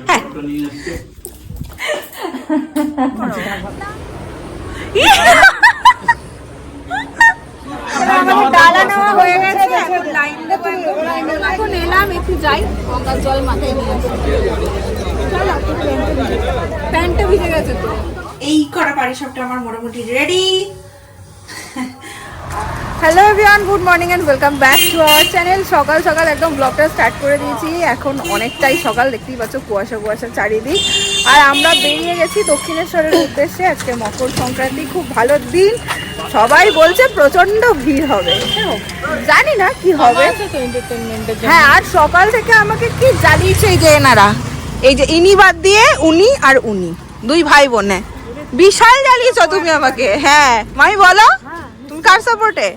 হ্যাঁ ডালা নেওয়া হয়ে গেছে এখন লাইন দেবো এখন এলাম একটু যাই গঙ্গার জল মাথায় নিয়ে আসি প্যান্টটা ভিজে- প্যান্টটা ভিজে গেছে তো এই করা পারি সবটা আমার মোটামুটি ready hello everyone good morning and welcome back to our channel সকাল সকাল একদম ব্লগটা স্টার্ট করে দিয়েছি। এখন অনেকটাই সকাল দেখতেই পাচ্ছ কুয়াশা কুয়াশা চারিদিক। আর আমরা বেরিয়ে গেছি দক্ষিণেশ্বরের উদ্দেশ্যে। আজকে মকর সংক্রান্তি খুব ভালো দিন। সবাই বলছে প্রচণ্ড ভিড় হবে। জানি না কি হবে। হ্যাঁ আর সকাল থেকে আমাকে কি জ্বালিয়েছে এই যে এনারা? এই যে ইনি বাদ দিয়ে উনি আর উনি। দুই ভাই বোনে। বিশাল জ্বালিয়েছ তুমি আমাকে। হ্যাঁ। মামি বলো। তুমি কার সাপোর্টে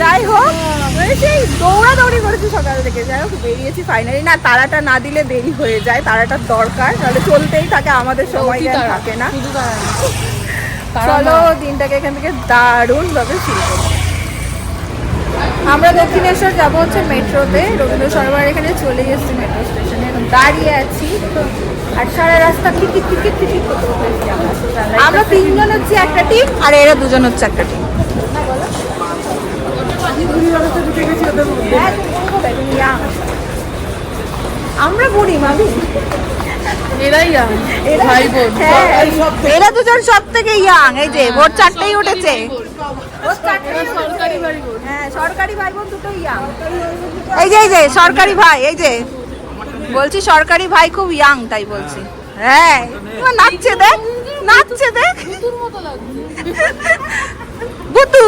যাই হোক মানে সেই দৌড়াদৌড়ি করেছি সকাল থেকে। যাই হোক বেরিয়েছি ফাইনালি না তারাটা না দিলে দেরি হয়ে যায় তারাটার দরকার। তাহলে চলতেই থাকে আমাদের সময় থাকে না। চলো দিনটাকে এখান থেকে দারুণ ভাবে শুরু আমরা দক্ষিণেশ্বর যাব হচ্ছে মেট্রোতে। রবীন্দ্র সরোবর এখানে চলে এসেছি মেট্রো স্টেশনে। দাঁড়িয়ে আছি। আর সারা রাস্তা টিকিট টিকিট টিকিট আমরা। আমরা তিনজন হচ্ছে একটা টিম। আর এরা দুজন হচ্ছে একটা টিম। আমরা বুড়ি মামি। এরাই ভাই বোন। হ্যাঁ, এরা দুজন সব থেকে ইয়াং এই যে ভোর চারটেই উঠেছে। হ্যাঁ সরকারি ভাই বোন দুটো ইয়াং এই যে এই যে সরকারি ভাই এই যে। বলছি সরকারি ভাই খুব ইয়াং তাই বলছি। হ্যাঁ নাচছে দেখ নাচছে দেখ। বুতু।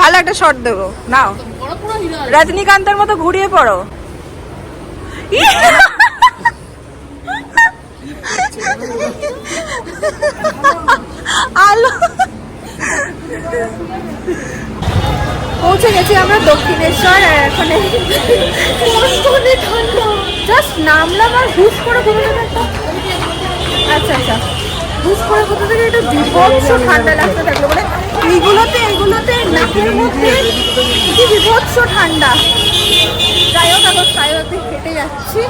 ভালো একটা শট দেবো, নাও। রজনীকান্তের মতো ঘুরিয়ে পড়ো। আলো। পৌঁছে গেছি আমরা দক্ষিণেশ্বর আর এখন জাস্ট নামলাম আর হুস করে একটা আচ্ছা আচ্ছা। হুস করে কোথা থেকে একটা বিভৎস ঠান্ডা লাগতে থাকল। মানে এইগুলোতে এইগুলোতে নাকের মধ্যে কি বিভৎস ঠান্ডা। যাই হোক এখন সাইওয়াতে হেঁটে যাচ্ছি।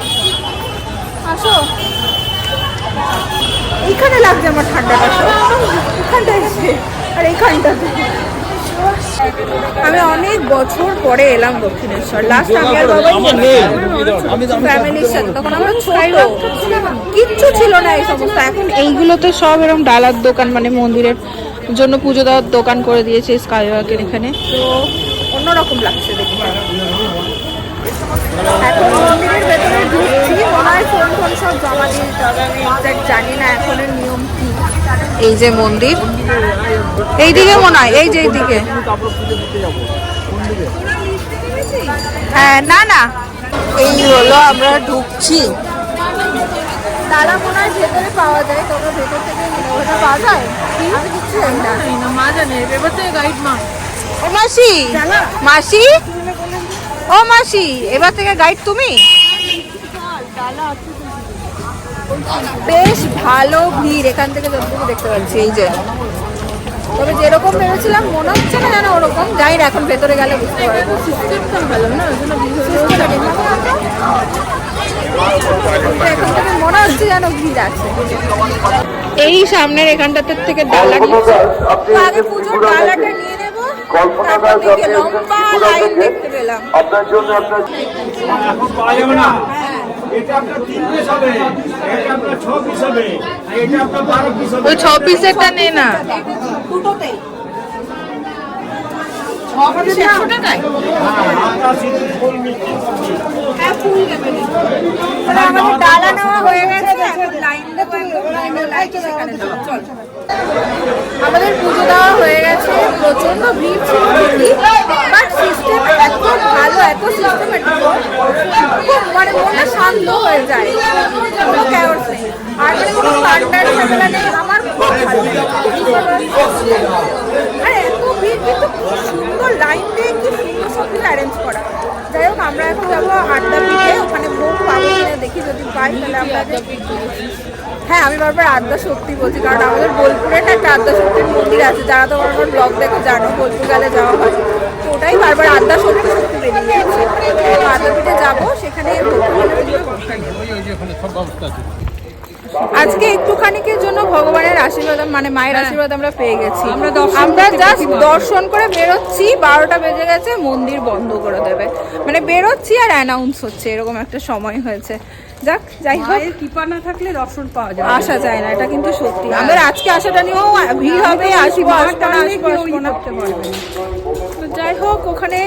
আসো। এইখানে লাগছে আমার ঠান্ডাটা। সব এখানটা এসে আর এইখানটাতে আমি অনেক বছর পরে এলাম দক্ষিণেশ্বর। লাস্ট আমি আর বাবাই ফ্যামিলির সাথে তখন আমরা ছোট। কিচ্ছু ছিল না এই সমস্ত। এখন এইগুলোতে সব এরকম ডালার দোকান মানে মন্দিরের জন্য পুজো দেওয়ার দোকান করে দিয়েছে স্কাই ওয়াকের এখানে। তো অন্যরকম লাগছে দেখতে। এখন মন্দিরের ভেতরে ঢুকছি। মনে হয় ফোন ফোন সব জমা দিয়ে দিতে হবে। আমি জানি না এখনের কি এই যে মন্দির। এইদিকে মনে হয় এই যে এইদিকে। হ্যাঁ না না। এই হলো আমরা ঢুকছি। তারা মনে হয় ভেতরে পাওয়া যায় তোমরা ভেতর থেকে ওটা পাওয়া যায়? আমি কিচ্ছু জানি না। না মা জানে থেকে গাইড মা। ও মাসি? মাসি? ও মাসি এবার থেকে গাইড তুমি বেশ ভালো ভিড় এখান থেকে যতটুকু দেখতে পাচ্ছি এই যে। তবে যেরকম ভেবেছিলাম মনে হচ্ছে না যেন ওরকম। যাই না এখন ভেতরে গেলে বুঝতে পারব। সিস্টেমটা ভালো না এখন থেকে মনে হচ্ছে যেন ভিড় আছে। এই সামনের এখানটাতে থেকে ডালা নিচ্ছে। আগে পুজোর ডালাটা নিয়ে নেব। তারপর দিকে লম্বা লাইন দেখতে পেলাম। আপনার জন্য আপনার এটা আপনার তিন পিস হবে এটা আপনার ছ পিস হবে এটা আপনার বারো পিস হবে ওই ছ পিসেরটা নে না দুটোতেই হ্যাঁ ডালা নেওয়া হয়ে গেছে লাইন দেবো লাইনে চল। আমাদের পুজো দেওয়া হয়ে গেছে প্রচণ্ড ভিড় ছিল ঠিকই বাট সিস্টেম এত ভালো, এত সিস্টেমেটিক মানে মনটা শান্ত হয়ে যায়। কোনো ক্যাওস নেই। আর মানে কোনো ঠান্ডার ঝামেলা নেই আমার খুব ভালো লাগে। আর এত ভিড় কিন্তু খুব সুন্দর লাইন দিয়ে কি সুন্দর সব কিছু অ্যারেঞ্জ করা যাই হোক আমরা এখন যাব আড্ডা পিঠে ওখানে ভোগ পাবো কিনা দেখি যদি পাই তাহলে আমরা যে- হ্যাঁ আমি বারবার আদ্যা শক্তি বলছি কারণ আমাদের বোলপুরে একটা আদ্যা শক্তির মন্দির আছে যারা তো বারবার ব্লগ দেখে জানো বোলপুর গেলে যাওয়া হয়। তো ওটাই বারবার আদ্যা শক্তি শক্তি বেরিয়ে গেছে তো আদ্যাপীঠে যাব সেখানে। আজকে একটুখানিকের জন্য ভগবানের আশীর্বাদ মানে মায়ের আশীর্বাদ আমরা পেয়ে গেছি। আমরা আমরা জাস্ট দর্শন করে বেরোচ্ছি বারোটা বেজে গেছে মন্দির বন্ধ করে দেবে। মানে বেরোচ্ছি আর অ্যানাউন্স হচ্ছে এরকম একটা সময় হয়েছে। যাক যাই হোক মায়ের কৃপা না থাকলে দর্শন পাওয়া যায় হ্যাঁ। আসা যায় না এটা কিন্তু সত্যি আমাদের আজকে আসাটা নিয়েও ভিড় হবে আসব আসব না আসব আসব না তো যাই হোক ওখানে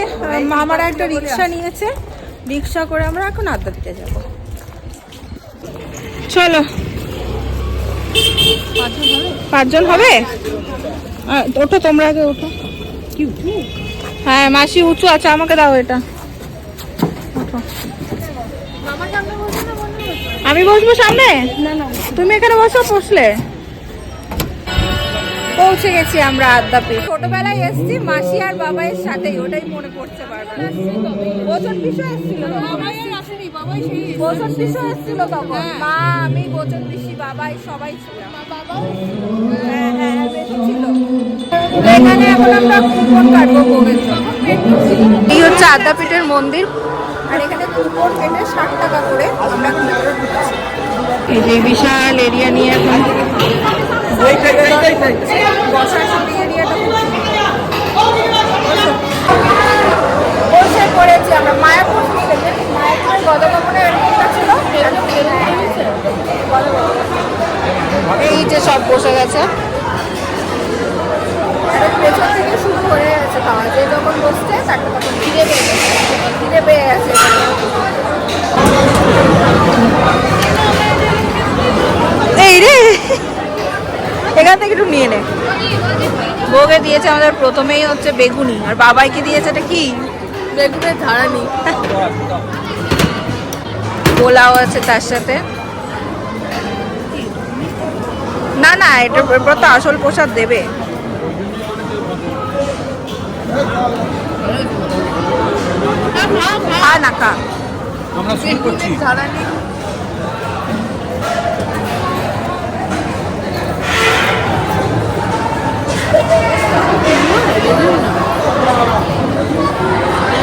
মামারা একটা রিক্সা নিয়েছে রিক্সা করে আমরা এখন আড্ডা দিতে যাব চলো পাঁচজন হবে ওঠো তোমরা আগে ওঠো হ্যাঁ মাসি উঁচু আছে আমাকে দাও এটা ওঠো। আমি বসবো সামনে? তুমি এখানে বসো বসলে। পৌঁছে গেছি আমরা আদ্যাপীঠ ছোটবেলায় এসেছি মাসি আর বাবাইয়ের সাথেই ওটাই মনে পড়ছে বারবার। ওজন বিষয় এসেছিল এসেছিল। তখন? মা আমি ওজন পিসি বাবাই সবাই ছিলাম হ্যাঁ হ্যাঁ ছিল। এখানে এখন আমরা কুপন কাটবো ভোগের এই হচ্ছে আদ্যাপীঠের মন্দির। আর এখানে কুপন কেটে ষাট টাকা করে আমরা ঢুকছি এই যে বিশাল এরিয়া নিয়ে এখন বসার শুটিং এরিয়াটা খুব সুন্দর। বসে পড়েছি আমরা মায়াপুর স্টেশনে মায়াপুরের গদগমনের একটা ছিল এই যে সব বসে গেছে। পেছন থেকে শুরু হয়ে গেছে খাওয়া। যে যখন বসছে তারপর তখন খিদে পেয়ে গেছে। পেয়ে গেছে এই রে! এখান থেকে একটু নিয়ে নে। ভোগে দিয়েছে আমাদের প্রথমেই হচ্ছে বেগুনি। আর বাবাইকে দিয়েছে এটা কি? বেগুনের ধারানি পোলাও আছে তার সাথে। না না এটা তো আসল প্রসাদ দেবে। খা না খা। আমরা শুরু করছি।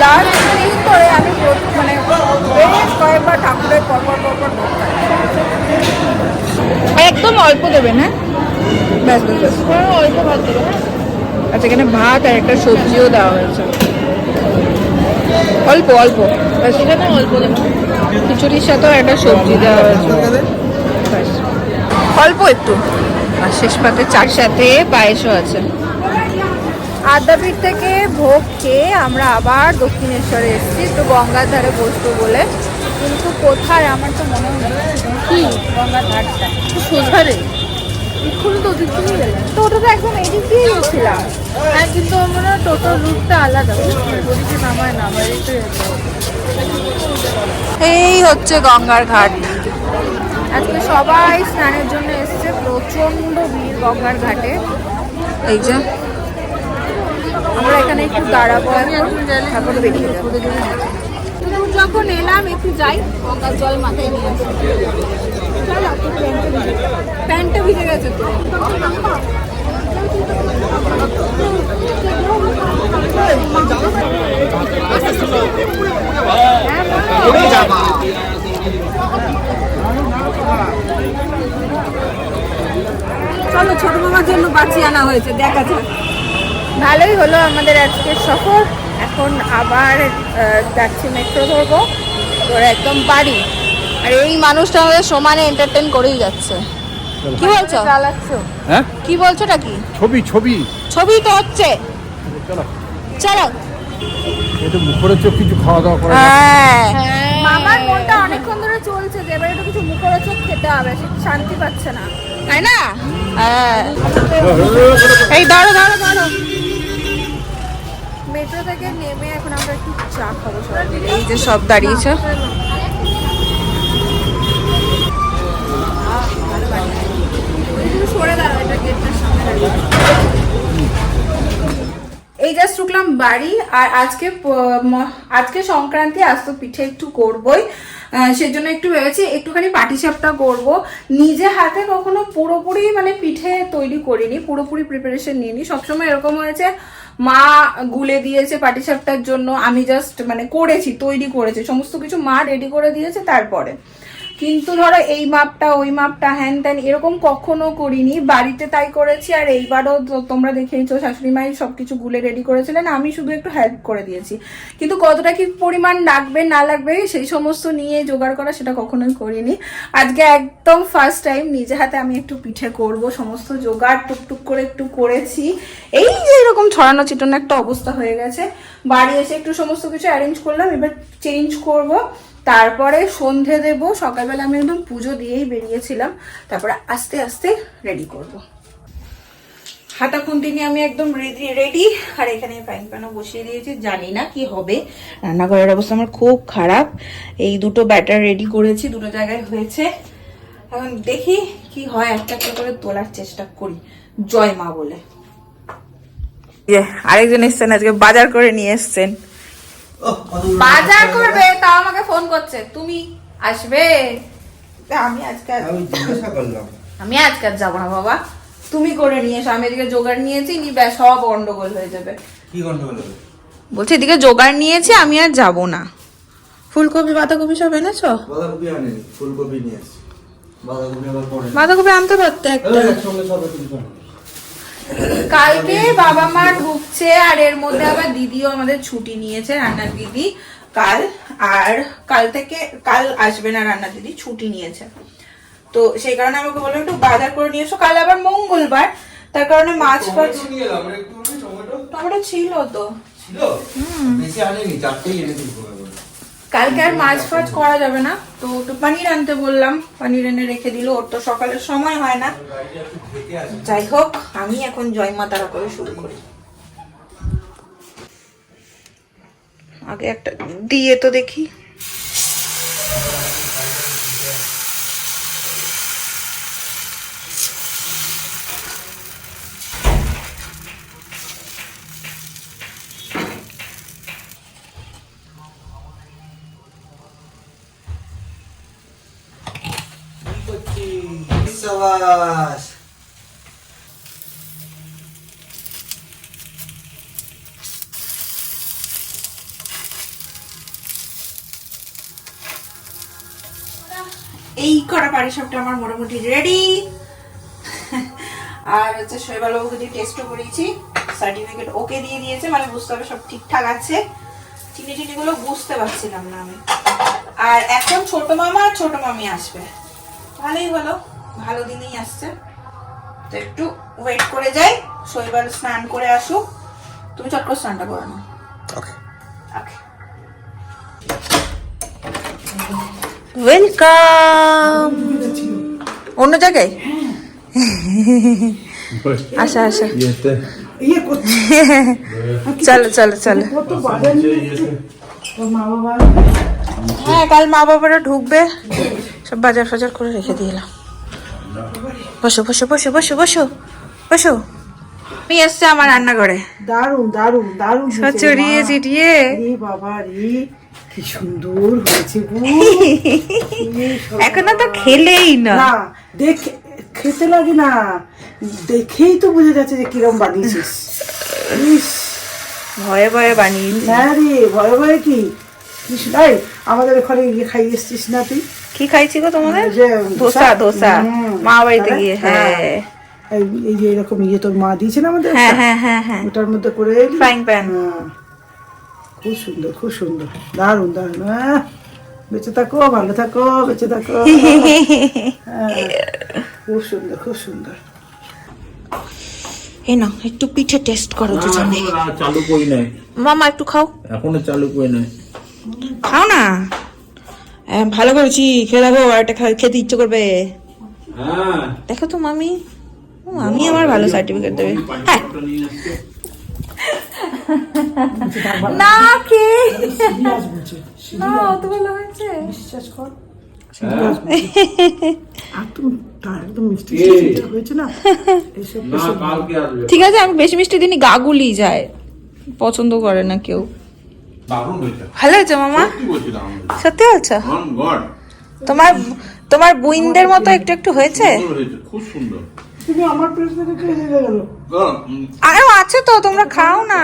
লাস্ট দিন ধরে আমি মানে বেশ কয়েকবার ঠাকুরের অল্প দেবেন হ্যাঁ ব্যাস ব্যাস অল্প ভাত দেবে আচ্ছা এখানে ভাত আর একটা সবজিও দেওয়া হয়েছে। অল্প অল্প। ব্যাস, এখানে অল্প দেবে। খিচুড়ির সাথেও একটা সবজি দেওয়া হয়েছে। ব্যাস। অল্প একটু। আর শেষ পাতে চার সাথে পায়েসও আছে। আদ্যাপীঠ থেকে ভোগ খেয়ে আমরা আবার দক্ষিণেশ্বরে এসেছি। একটু গঙ্গার ধারে বসবো বলে। কিন্তু কোথায়? আমার তো মনে হয় কি? গঙ্গার ধারটা সোজারে এক্ষুনি তো ওদিক তো ওটা তো একদম এদিক দিয়ে গেছিলাম। হ্যাঁ কিন্তু আমার টোটাল রুটটা আলাদা। ওদিকে নামায় না এই হচ্ছে গঙ্গার ঘাট। আজকে সবাই স্নানের জন্য এসেছে। প্রচণ্ড ভিড় গঙ্গার ঘাটে। এই যে। আমরা এখানে একটু দাঁড়াবো এখন। তারপর বেরিয়ে যাব। যখন এলাম একটু যাই। গঙ্গার জল মাথায় নিয়ে আসি। চলো, প্যান্টটা ভিজে গেছে। তো। চলো ছোট মামার জন্য বাঁচিয়ে আনা হয়েছে। দেখা যাক। ভালোই হলো আমাদের আজকের সফর। এখন আবার আহ, যাচ্ছি মেট্রো ধরবো। তোর একদম বাড়ি। আর এই মানুষটা আমাদের সমানে এন্টারটেন করেই যাচ্ছে। কি বলছো? চালাচ্ছো। হ্যাঁ? কি বলছোটা কি? ছবি ছবি। ছবি তো হচ্ছে। চলো। মুখরোচক কিছু খাওয়া দাওয়া করা হ্যাঁ। মামার মনটা অনেকক্ষণ ধরে চলছে যে এবার একটু কিছু মুখরোচক খেতে হবে সে শান্তি পাচ্ছে না। তাই না? হ্যাঁ। এই ধরো ধরো ধরো। মেট্রো থেকে নেমে এখন আমরা একটু চা খাব সবাই এই যে সব দাঁড়িয়েছে। সরে দাঁড়াও এটা গেটটার সামনে দাঁড়িয়ে। এই জাস্ট ঢুকলাম বাড়ি, আর আজকে আজকে সংক্রান্তি, আজ তো পিঠে একটু করবই। সেজন্য একটু ভেবেছি একটুখানি পাটিসাপটা করব। নিজে হাতে কখনো পুরোপুরি মানে পিঠে তৈরি করিনি, পুরোপুরি প্রিপারেশন নিইনি। সবসময় এরকম হয়েছে, মা গুলে দিয়েছে পাটিসাপটার জন্য, আমি জাস্ট মানে করেছি, তৈরি করেছি। সমস্ত কিছু মা রেডি করে দিয়েছে, তারপরে। কিন্তু ধরো এই মাপটা, ওই মাপটা, হ্যান ত্যান এরকম কখনো করিনি। বাড়িতে তাই করেছি, আর এইবারও তোমরা দেখেইছো, শাশুড়ি মাই সবকিছু গুলে রেডি করেছিলেন, আমি শুধু একটু হেল্প করে দিয়েছি। কিন্তু কতটা কি পরিমাণ লাগবে, না লাগবে, সেই সমস্ত নিয়ে জোগাড় করা সেটা কখনোই করিনি। আজকে একদম ফার্স্ট টাইম নিজে হাতে আমি একটু পিঠে করব, সমস্ত জোগাড় টুকটুক করে একটু করেছি। এই যে এরকম ছড়ানো ছিটানো একটা অবস্থা হয়ে গেছে। বাড়ি এসে একটু সমস্ত কিছু অ্যারেঞ্জ করলাম, এবার চেঞ্জ করব। তারপরে সন্ধে দেব, সকালবেলা আমি একদম পুজো দিয়েই বেরিয়েছিলাম। তারপরে আস্তে আস্তে রেডি করব। হাতা খুন্তি নিয়ে আমি একদম রেডি রেডি আর এখানে ফ্রাইং প্যানও বসিয়ে দিয়েছি, জানি না কি হবে। রান্নাঘরের অবস্থা আমার খুব খারাপ। এই দুটো ব্যাটার রেডি করেছি, দুটো জায়গায় হয়েছে। এখন দেখি কি হয়, একটা একটা করে তোলার চেষ্টা করি। জয় মা বলে। আরেকজন এসছেন, আজকে বাজার করে নিয়ে এসছেন। বাজার করবে তাও আমাকে ফোন করছে। তুমি আসবে? আমি আজকে আমি জিজ্ঞাসা করলাম। আমি আজকে আর যাব না বাবা। তুমি করে নিয়ে এসো আমি এদিকে জোগাড় নিয়েছি নি ব্যাস সব গন্ডগোল হয়ে যাবে। কি গন্ডগোল হবে? বলছি এদিকে জোগাড় নিয়েছি আমি আর যাব না। ফুলকপি বাঁধাকপি সব এনেছো? বাঁধাকপি আনেনি ফুলকপি নিয়ে বাঁধাকপি আবার পরে। বাঁধাকপি আনতে পারতে একটা। সব। কালকে বাবা মা ঢুকছে আর এর মধ্যে আবার দিদিও আমাদের ছুটি নিয়েছে রান্নার দিদি কাল আর কাল থেকে কাল আসবে না রান্নার দিদি ছুটি নিয়েছে। তো সেই কারণে আমাকে বলল একটু বাজার করে নিয়ে এসো। কাল আবার মঙ্গলবার তার কারণে মাছ ফাছ টমেটো মানে টমেটো? ছিল তো। ছিল? বেশি আনেনি চারটেই এনে দিল কালকে আর মাছ ফাছ করা যাবে না। তো একটু পানির আনতে বললাম। পানির এনে রেখে দিল ওর তো সকালের সময় হয় না। যাই হোক আমি এখন জয় মা তারা করে শুরু করি। আগে একটা দিয়ে তো দেখি। এই করা পারিসাপটা আমার মোটামুটি রেডি আর হচ্ছে শৈবালবাবুকে দিয়ে টেস্টও করিয়েছি। সার্টিফিকেট ওকে দিয়ে দিয়েছে মানে বুঝতে হবে সব ঠিকঠাক আছে। চিনি চিনি গুলো বুঝতে পারছিলাম না আমি। আর এখন ছোট মামা আর ছোট মামি আসবে। ভালোই হলো। ভালো দিনেই আসছে। তো একটু ওয়েট করে যাই শৈবাল স্নান করে আসুক। তুমি চট করে স্নানটা করে নাও। ওকে ওকে ওয়েলকাম অন্য জায়গায়? আচ্ছা আচ্ছা চলো চলো চলো। হ্যাঁ কাল মা বাবারা ঢুকবে। সব বাজার ফাজার করে রেখে দিলাম বসো বসো বসো বসো বসো বসো। আমি এসছে আমার রান্নাঘরে। দারুণ দারুণ দারুণ চড়িয়ে চিটিয়ে বাবা রে কি সুন্দর হয়েছে এখনও তো খেলেই না। দেখে খেতে লাগে না। দেখেই তো বোঝা যাচ্ছে যে কিরম বানিয়েছিস। ভয়ে ভয়ে বানিয়ে হ্যাঁ রে ভয়ে ভয়ে কি? কি শোনাই আমাদের ওখানে গিয়ে খাইয়ে এসছিস না তুই? কি খাইছি গো তোমাদের? ধোসা ধোসা মা বাড়িতে গিয়ে হ্যাঁ। এই এই যে এরকম ইয়ে তোর মা দিয়েছে না আমাদের হ্যাঁ হ্যাঁ হ্যাঁ হ্যাঁ। ওটার মধ্যে করে ফ্রাইং প্যান হ্যাঁ। খুব সুন্দর খুব সুন্দর। দারুণ দারুণ আহ, বেঁচে থাকো ভালো থাকো বেঁচে থাকো। হ্যাঁ, খুব সুন্দর খুব সুন্দর। এই না একটু পিঠে টেস্ট করো দুজনে। চালু করি নাই। মামা একটু খাও। এখনও চালু করি নাই। খাও না? হ্যাঁ, ভালো করেছি খেয়ে দেখো আর একটা খেতে ইচ্ছে করবে। হ্যাঁ। দেখো তো মামি। আমি আমার ভালো সার্টিফিকেট দেবে। হ্যাঁ। না কে? না অত ভালো হয়েছে? বিশ্বাস কর। হ্যাঁ। কে? ঠিক আছে আমি বেশি মিষ্টি দিনই গা গুলি যায়। পছন্দ করে না কেউ। দারুণ হয়েছে ভালো হয়েছে মামা? সত্যি হয়েছে গড তোমার তোমার বুইনদের মতো একটু একটু হয়েছে? খুব সুন্দর। তুমি আমার আরও আছে তো তোমরা খাও না।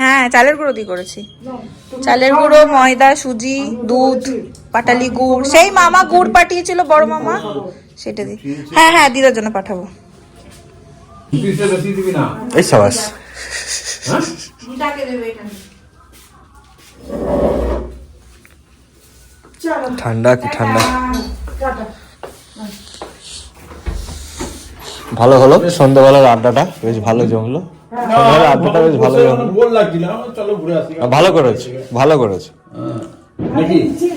হ্যাঁ চালের গুঁড়ো দিয়ে করেছি। চালের গুঁড়ো ময়দা সুজি দুধ পাটালি গুড়। সেই মামা গুড় পাঠিয়েছিল বড় মামা। সেটা দিয়ে। হ্যাঁ হ্যাঁ দিদার জন্য পাঠাবো। এই সাবাস। হ্যাঁ? ঠান্ডা কি ঠান্ডা ভালো হলো সন্ধ্যাবেলার আড্ডাটা বেশ ভালো জমলো সন্ধ্যাবেলার আড্ডাটা বেশ ভালো জমলো বোর লাগছিল চলো ঘুরে আসি ভালো করেছে ভালো করেছে নাকি নিচে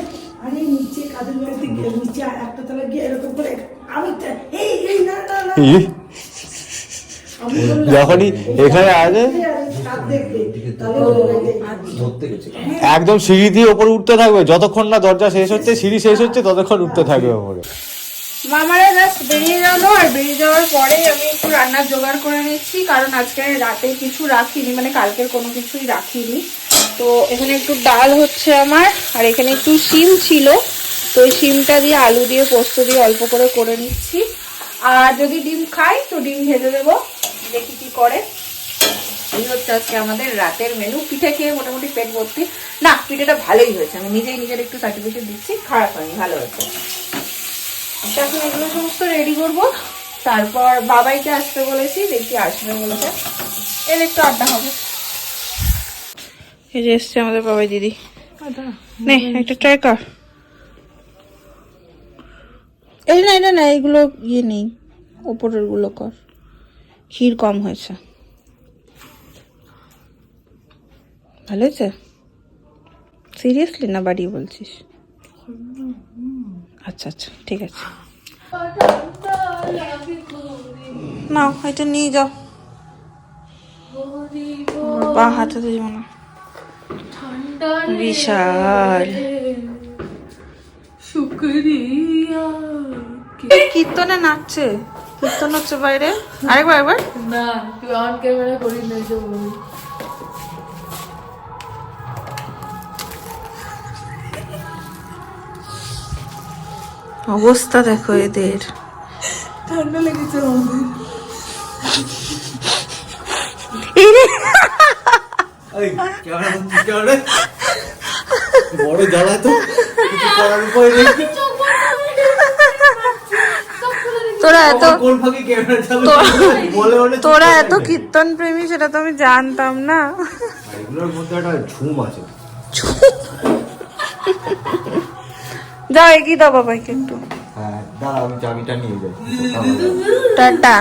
আরে নিচে কাদের বাড়িতে গিয়ে নিচে একটা তলা গিয়ে এরকম করে আমি তো- এই এই না না না ই, যখনই এখানে আসে একদম সিঁড়ি দিয়ে ওপরে উঠতে থাকবে যতক্ষণ না দরজা শেষ হচ্ছে সিঁড়ি শেষ হচ্ছে ততক্ষণ উঠতে থাকবে ওপরে। মামারা জাস্ট বেরিয়ে গেল আর বেরিয়ে যাওয়ার পরে আমি একটু রান্নার জোগাড় করে নিচ্ছি কারণ আজকে রাতে কিছু রাখিনি মানে কালকের কোনো কিছুই রাখিনি। তো এখানে একটু ডাল হচ্ছে আমার আর এখানে একটু শিম ছিল। তো ওই শিমটা দিয়ে আলু দিয়ে পোস্ত দিয়ে অল্প করে করে নিচ্ছি। আর যদি ডিম খাই তো ডিম ভেজে দেবো দেখি কি করে। এই হচ্ছে আজকে আমাদের রাতের মেনু পিঠে খেয়ে মোটামুটি পেট ভর্তি। না পিঠেটা ভালোই হয়েছে। আমি নিজেই নিজের একটু সার্টিফিকেট দিচ্ছি। খারাপ হয়নি ভালো হয়েছে। এখন এগুলো সমস্ত রেডি করব। তারপর বাবাইকে আসতে বলেছি দেখি আসবে বলেছে। এর একটু আড্ডা হবে। এই যে এসছে আমাদের বাবাই দিদি। নে একটা ট্রাই কর। এই না এটা না এগুলো ইয়ে নেই। ওপরেরগুলো কর। ক্ষীর কম হয়েছে। ভালো হয়েছে? সিরিয়াসলি না বাড়িয়ে বলছিস? আচ্ছা আচ্ছা ঠিক আছে। নাও এটা নিয়ে যাও। আমার পা হাঁটাতে যাব না। বিশাল। কীর্তনে নাচছে। কীর্তন হচ্ছে বাইরে। আরেকবার একবার না, তুই অন ক্যামেরা করি না অবস্থা দেখো এদের। ঠান্ডা লেগেছে আমাদের। বড় জ্বালা তো কিছু করার উপায় নেই। তোরা এত তোরা এত কীর্তন প্রেমী সেটা তো আমি জানতাম না। এগুলোর মধ্যে একটা ঝুম আছে। যাও এগিয়ে দাও বাবাকে একটু। হ্যাঁ টাটা।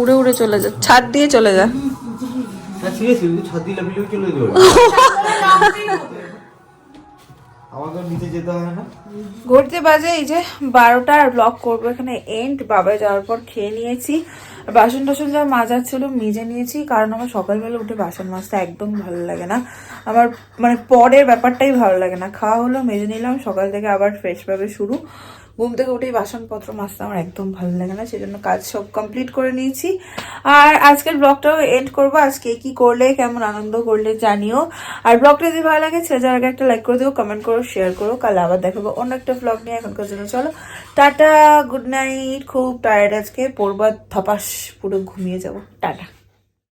উড়ে উড়ে চলে যা ছাদ দিয়ে চলে যা। হ্যাঁ ছাদ দিয়ে চলে যাবে। ঘুরতে বাজে এই যে বারোটা ব্লক করব। এখানে এন্ড বাবা যাওয়ার পর খেয়ে নিয়েছি। বাসন টাসন যা মাজার ছিল মেজে নিয়েছি, কারণ আমার সকালবেলা উঠে বাসন মাজতে একদম ভালো লাগে না। আমার মানে পরের ব্যাপারটাই ভালো লাগে না। খাওয়া হলো, মেজে নিলাম, সকাল থেকে আবার ফ্রেশভাবে শুরু। ঘুম থেকে উঠেই বাসনপত্র মাজতে আমার একদম ভালো লাগে না, সেজন্য কাজ সব কমপ্লিট করে নিয়েছি। আর আজকের ব্লগটাও এন্ড করব। আজকে কি করলে, কেমন আনন্দ করলে জানিও। আর ব্লগটা যদি ভালো লাগে সে যার আগে একটা লাইক করে দিও কমেন্ট করো শেয়ার করো। কাল আবার দেখাবো অন্য একটা ব্লগ নিয়ে এখনকার জন্য। চলো, টাটা গুড নাইট খুব টায়ার্ড আজকে পড়বার ধপাস, পুরো ঘুমিয়ে যাব। টাটা।